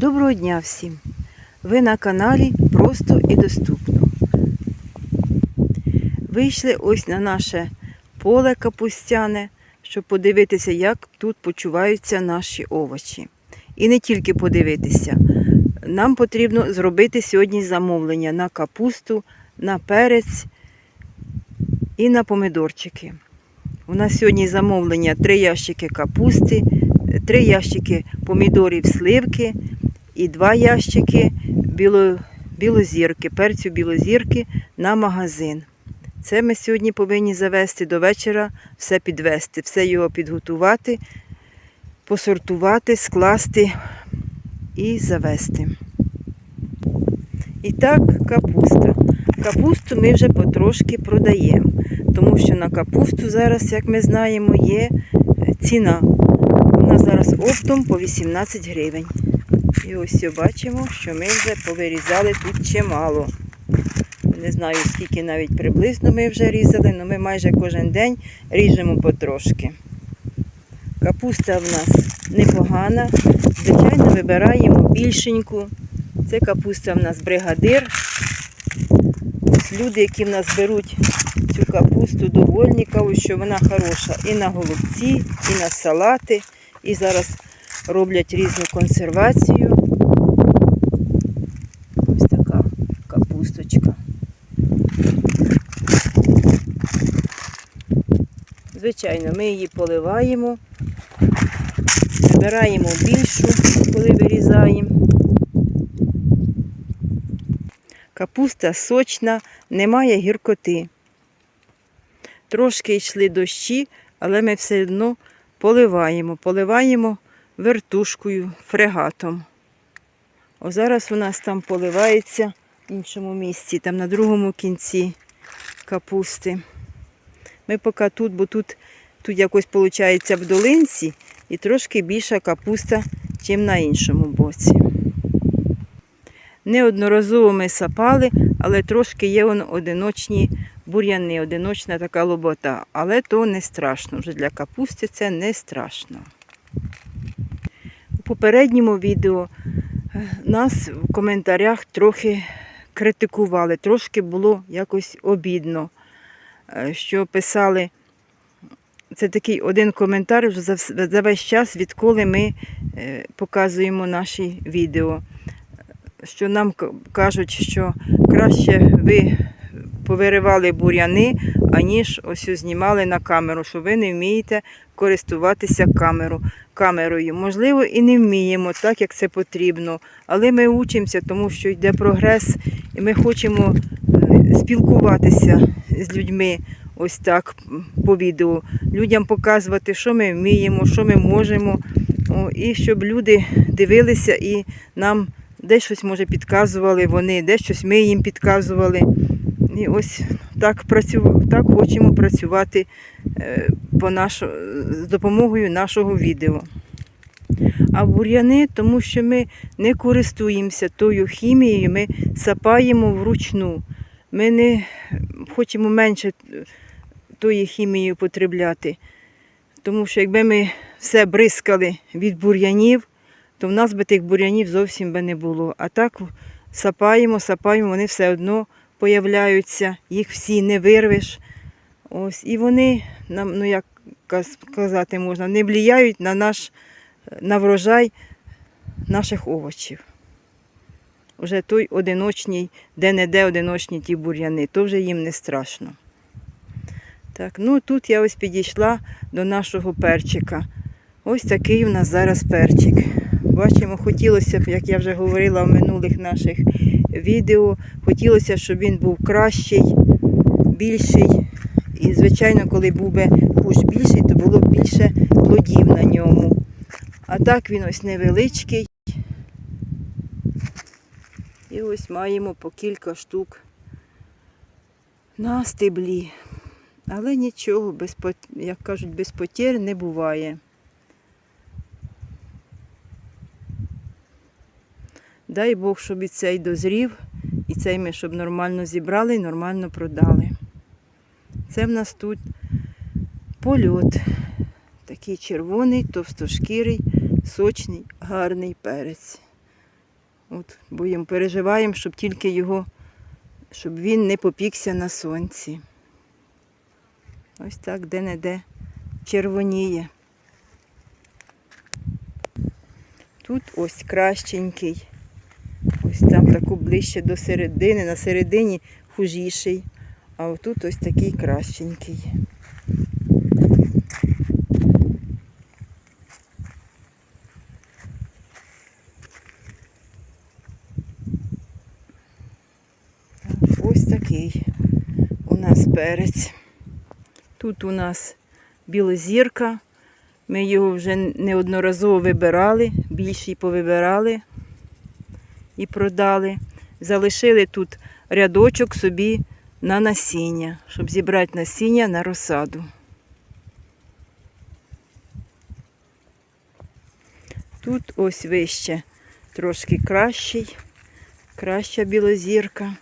Доброго дня всім! Ви на каналі Просто і доступно. Вийшли ось на наше поле капустяне, щоб подивитися, як тут почуваються наші овочі. І не тільки подивитися. Нам потрібно зробити сьогодні замовлення на капусту, на перець і на помидорчики. У нас сьогодні замовлення 3 ящики капусти, 3 ящики помідорів сливки і 2 ящики біло, білозірки, перцю білозірки на магазин. Це ми сьогодні повинні завести до вечора, все підвести, все його підготувати, посортувати, скласти і завести. І так, капуста. Капусту ми вже потрошки продаємо, тому що на капусту зараз, як ми знаємо, є ціна. Вона зараз оптом по 18 гривень. І ось бачимо, що ми вже повирізали тут чимало. Не знаю, скільки навіть приблизно ми вже різали, але ми майже кожен день ріжемо потрошки. Капуста в нас непогана. Звичайно, вибираємо більшеньку. Це капуста в нас бригадир. Ось люди, які в нас беруть цю капусту, довольні, кажуть, що вона хороша і на голубці, і на салати. І зараз роблять різну консервацію. Ось така капусточка. Звичайно, ми її поливаємо, вибираємо більшу, коли вирізаємо. Капуста сочна, немає гіркоти. Трошки йшли дощі, але ми все одно поливаємо. Поливаємо вертушкою, фрегатом. О, зараз у нас там поливається в іншому місці, там на другому кінці капусти. Ми поки тут, бо тут, тут якось виходить в долинці і трошки більша капуста, ніж на іншому боці. Неодноразово ми сапали, але трошки є воно одиночні бур'яни, одиночна така лобота. Але то не страшно. Вже для капусти це не страшно. У попередньому відео е, нас в коментарях трохи критикували, трошки було якось обідно, що писали. Це такий один коментар за, весь час, відколи ми е, показуємо наші відео. Що нам кажуть, що краще ви повиривали бур'яни, аніж ось знімали на камеру, що ви не вмієте користуватися камеру, камерою. Можливо, і не вміємо так, як це потрібно. Але ми учимося, тому що йде прогрес, і ми хочемо е, спілкуватися з людьми ось так по відео. Людям показувати, що ми вміємо, що ми можемо. І щоб люди дивилися і нам десь щось, може, підказували вони, десь щось ми їм підказували. І ось так, працю... так хочемо працювати е, по нашо... з допомогою нашого відео. А бур'яни, тому що ми не користуємося тою хімією, ми сапаємо вручну. Ми не хочемо менше тої хімії потребляти. Тому що якби ми все бризкали від бур'янів, то в нас би тих бур'янів зовсім би не було. А так сапаємо, сапаємо, вони все одно появляються, їх всі не вирвеш. Ось, і вони, нам, ну як каз- казати можна, не влияють на наш на врожай наших овочів. Уже той одиночний, де-не-де одиночні ті бур'яни, то вже їм не страшно. Так, ну тут я ось підійшла до нашого перчика. Ось такий у нас зараз перчик. Бачимо, хотілося б, як я вже говорила в минулих наших відео, хотілося, щоб він був кращий, більший. І, звичайно, коли був би кущ більший, то було б більше плодів на ньому. А так він ось невеличкий. І ось маємо по кілька штук на стеблі. Але нічого, без, як кажуть, без потір не буває. Дай Бог, щоб і цей дозрів, і цей ми щоб нормально зібрали і нормально продали. Це в нас тут польот. Такий червоний, товстошкірий, сочний, гарний перець. От, бо переживаємо, щоб тільки його, щоб він не попікся на сонці. Ось так де-не-де червоніє. Тут ось кращенький. Ось там таку ближче до середини, на середині хужіший, а отут ось такий кращенький. Так, Ось такий у нас перець. Тут у нас білозірка. Ми його вже неодноразово вибирали, більший повибирали і продали. Залишили тут рядочок собі на насіння, щоб зібрати насіння на розсаду. Тут ось вище трошки кращий, краща білозірка.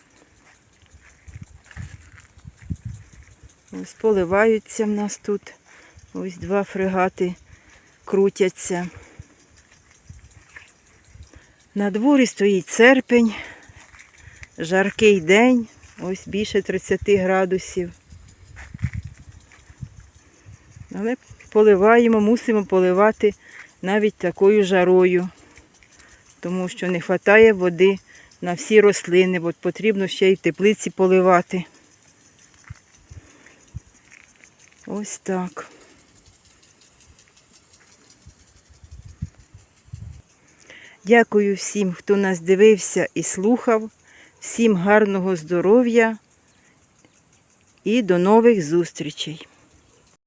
Ось поливаються в нас тут. Ось два фрегати крутяться. На дворі стоїть серпень, жаркий день, ось більше 30 градусів. Але поливаємо, мусимо поливати навіть такою жарою, тому що не вистачає води на всі рослини, бо потрібно ще й в теплиці поливати. Ось так. Дякую всім, хто нас дивився і слухав. Всім гарного здоров'я і до нових зустрічей!